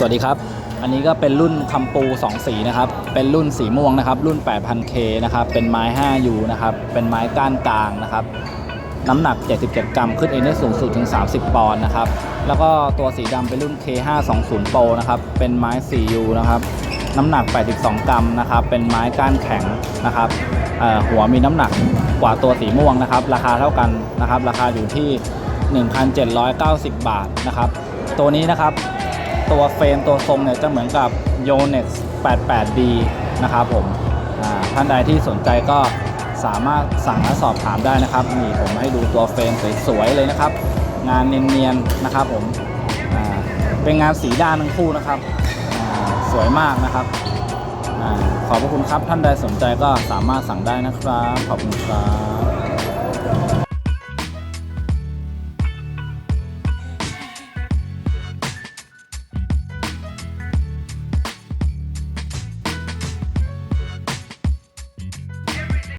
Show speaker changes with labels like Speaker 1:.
Speaker 1: สวัสดีครับ อันนี้ก็เป็นรุ่นคำปู 2 สีนะครับ เป็นรุ่นสีม่วงนะครับ รุ่น 8,000K นะครับ เป็นไม้ 5U นะครับ เป็นไม้ก้านกลางนะครับ น้ำหนัก 77 กรัม ขึ้นเองได้สูงสุดถึง 30 ปอนด์นะครับ แล้วก็ตัวสีดำเป็นรุ่น K520 Pro นะครับ เป็นไม้ 4U นะครับ น้ำหนัก 82 กรัมนะครับ เป็นไม้ก้านแข็งนะครับหัวมีน้ำหนักกว่าตัวสีม่วงนะครับ ราคาเท่ากันนะครับ ราคาอยู่ที่ 1,790 บาทนะครับ ตัวนี้นะครับ ตัวเฟรมตัวทรงเนี่ยจะเหมือนกับ Yonex 88D นะครับผมท่านใดที่สนใจก็สามารถสั่งและสอบถามได้นะครับนี่ผมให้ดูตัวเฟรมสวยๆเลยนะครับ งานเนียนๆนะครับผมเป็นงานสีด้านทั้งคู่นะครับสวยมากนะครับอขอบพระคุณครับท่านใดสนใจก็สามารถสั่งได้นะครับ ขอบคุณครับ